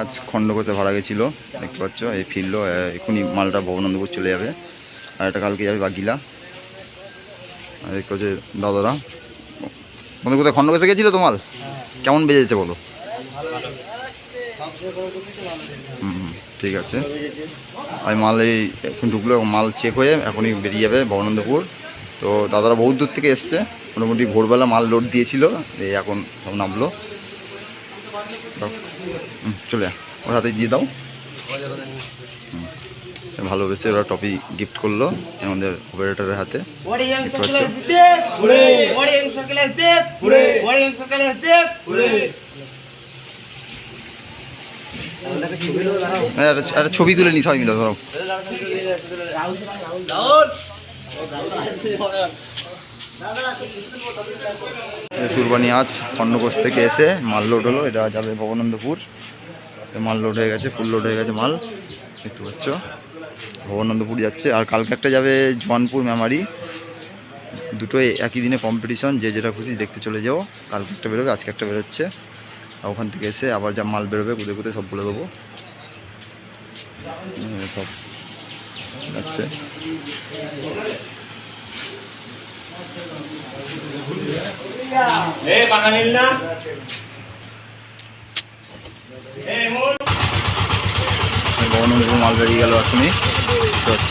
আজ খণ্ডকোষে ভাড়া গেছিল, দেখতে পাচ্ছ এই ফিরলো এখনই মালটা ভবনন্দপুর চলে যাবে। আর এটা কালকে যাবে বাগিলা। আর দেখতে হচ্ছে দাদারা। তোমাদের কোথায় খণ্ডকোষে গেছিল তো মাল? কেমন বেজেছে বলো? হুম ঠিক আছে। আর মাল এই এখন ঢুকলো মাল চেক হয়ে এখনই বেরিয়ে যাবে ভবনন্দপুর তো দাদারা বহুত দূর থেকে এসছে। মোটামুটি ভোরবেলা মাল লোড দিয়েছিল, এই এখন সব নামলো। চলে। ওর হাতে দিয়ে দাও। ভালোবেসে ওরা টপি গিফট করল আমাদের অপারেটরের হাতে. হ্যাঁ, একটা ছবি তুলে নি সবাই মিলে ধরো সুরবানি আজ খণ্ডকোষ থেকে এসে মাল লোড হলো, এটা যাবে ভবনন্দপুর। মাল লোড হয়ে গেছে ফুল লোড হয়ে গেছে মাল। দেখতে পাচ্ছ, ভবনন্দপুর যাচ্ছে। আর কালকে একটা যাবে জোয়ানপুর মেমারি। দুটোই একই দিনে কম্পিটিশন যে যেটা খুশি দেখতে চলে যাও। কালকে একটা বেরোবে, আজকে একটা বেরোচ্ছে। ওখান থেকে এসে আবার যা মাল বেরোবে, কুদে কুদে সব বলে দেবো। সব যাচ্ছে। এ পাকা নীল না? এ মোর ভবনন্দপুর মাল বেরিয়ে গেল দেখতে পাচ্ছ?